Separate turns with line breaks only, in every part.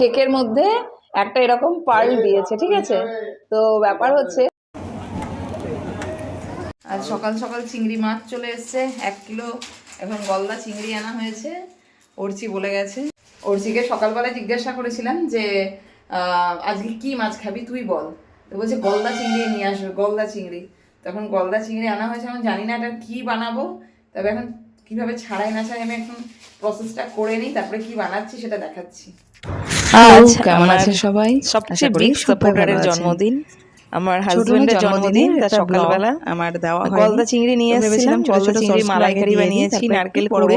কেকের মধ্যে একটা এরকম পার্ল দিয়েছে ঠিক আছে? তো ব্যাপার হচ্ছে আর সকাল সকাল চিংড়ি মাছ চলে এসছে এক কিলো। এখন গলদা চিংড়ি আনা হয়েছে অর্চি বলে গেছে। অর্চিকে সকালবেলায় জিজ্ঞাসা করেছিলাম যে আহ, আজকে কি মাছ খাবি তুই বল। তো বলছে গলদা চিংড়ি নিয়ে আসবে গলদা চিংড়ি। তখন গলদা চিংড়ি আনা হয়েছে আমি জানি না এটা কি বানাবো। তবে এখন কীভাবে ছাড়াই না ছাড়াই আমি এখন প্রসেসটা করে নিই তারপরে কি বানাচ্ছি সেটা দেখাচ্ছি।
আজ
কেমন
আমার
আছে সবাই?
সবচেয়ে বিগ সাপোর্টারের জন্মদিন। আমার হাজবেন্ডের
জন্মদিন,
জন্মদিন তা
একটা
সকালবেলা
আমার দেওয়া
গলদা চিংড়ি নিয়ে এসেছিলাম ছোট চিংড়ি মালাইকারি বানিয়েছি নারকেল করে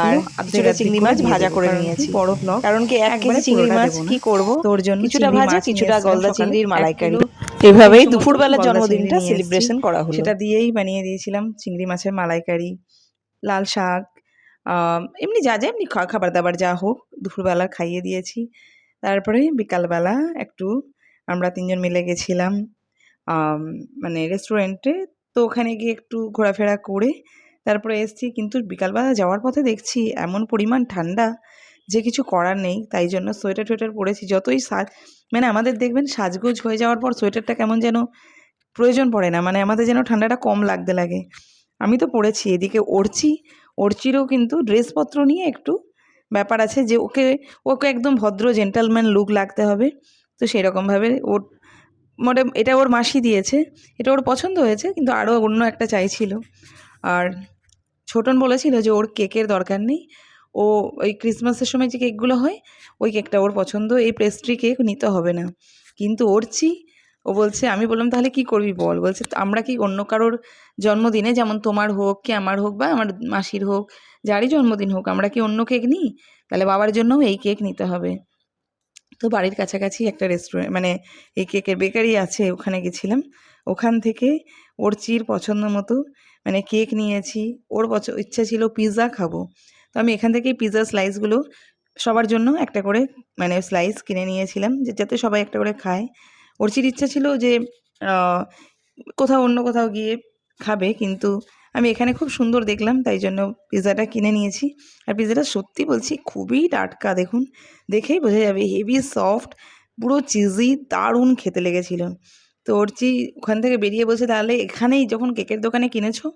আর কিছুটা চিংড়ি মাছ ভাজা করে নিয়েছি
বড় vlog?
কারণ কি এক কেজি চিংড়ি মাছ কি করব?
তোর জন্য
কিছুটা ভাজা কিছুটা গলদা চিংড়ির মালাইকারি। এভাবেই দুপুরবেলার জন্মদিনটা সেলিব্রেশন করা হলো।
সেটা দিয়েই বানিয়ে দিয়েছিলাম চিংড়ি মাছের মালাইকারি লাল শাক এমনি যা যা, এমনি খাবার দাবার যা হোক, দুপুরবেলা খাইয়ে দিয়েছি। তারপরে বিকালবেলা একটু আমরা তিনজন মিলে গেছিলাম মানে রেস্টুরেন্টে। তো ওখানে গিয়ে একটু ঘোরাফেরা করে তারপরে এসেছি, কিন্তু বিকালবেলা যাওয়ার পথে দেখছি এমন পরিমাণ ঠান্ডা যে কিছু করার নেই। তাই জন্য সোয়েটার টোয়েটার পরেছি। যতই সাজ মানে আমাদের দেখবেন সাজগোজ হয়ে যাওয়ার পর সোয়েটারটা কেমন যেন প্রয়োজন পড়ে না। মানে আমাদের যেন ঠান্ডাটা কম লাগতে লাগে। আমি তো পড়েছি, এদিকে ওড়ছি ওড়চিরও কিন্তু ড্রেসপত্র নিয়ে একটু ব্যাপার আছে যে ওকে ওকে একদম ভদ্র জেন্টালম্যান লুক লাগতে হবে। তো সেই রকমভাবে ওর মোটে এটা ওর মাসি দিয়েছে, এটা ওর পছন্দ হয়েছে, কিন্তু আরও অন্য একটা চাইছিল। আর ছোটন বলেছিল যে ওর কেকের দরকার নেই। ও ওই ক্রিসমাসের সময় যে কেকগুলো হয়, ওই কেকটা ওর পছন্দ, এই পেস্ট্রি কেক নিতে হবে না। কিন্তু ওরছি ও বলছে, আমি বললাম, তাহলে কি করবি বল? বলছে, আমরা কি অন্য কারোর জন্মদিনে, যেমন তোমার হোক কি আমার হোক বা আমার মাসির হোক, যারই জন্মদিন হোক, আমরা কি অন্য কেক নিই? তাহলে বাবার জন্যও এই কেক নিতে হবে। তো বাড়ির কাছাকাছি একটা রেস্টুরেন্ট মানে এই কেকের বেকারি আছে, ওখানে গেছিলাম। ওখান থেকে ওর চির পছন্দ মতো মানে কেক নিয়েছি। ওর ইচ্ছা ছিল পিৎজা খাব। তো আমি এখান থেকেই পিৎজা স্লাইসগুলো সবার জন্য একটা করে মানে স্লাইস কিনে নিয়েছিলাম, যে, যাতে সবাই একটা করে খায়। ওর চির ইচ্ছা ছিল যে কোথাও অন্য কোথাও গিয়ে খাবে, কিন্তু আমি এখানে খুব সুন্দর দেখলাম, তাই জন্য পিৎজাটা কিনে নিয়েছি। আর পিৎজাটা সত্যি বলছি খুবই টাটকা, দেখুন। দেখেই বোঝা যাবে, হেভি সফট, পুরো চিজি, দারুণ খেতে লেগেছিল। তো ওরচি ওখান থেকে বেরিয়ে বলছে, তাহলে এখানেই যখন কেকের দোকানে কিনেছো,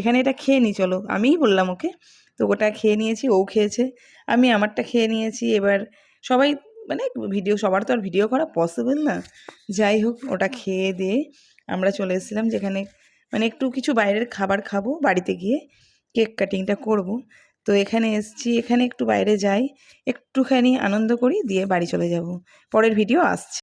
এখানে এটা খেয়ে নি, চলো। আমিই বললাম ওকে। তো ওটা খেয়ে নিয়েছি, ও খেয়েছে, আমি আমারটা খেয়ে নিয়েছি। এবার সবাই মানে ভিডিও সবার তো আর ভিডিও করা পসিবল না। যাই হোক ওটা খেয়ে দিয়ে আমরা চলে এসেছিলাম যেখানে মানে একটু কিছু বাইরের খাবার খাব বাড়িতে গিয়ে কেক কাটিংটা করব। তো এখানে এসছি এখানে একটু বাইরে যাই একটুখানি আনন্দ করি দিয়ে বাড়ি চলে যাব। পরের ভিডিও আসছে।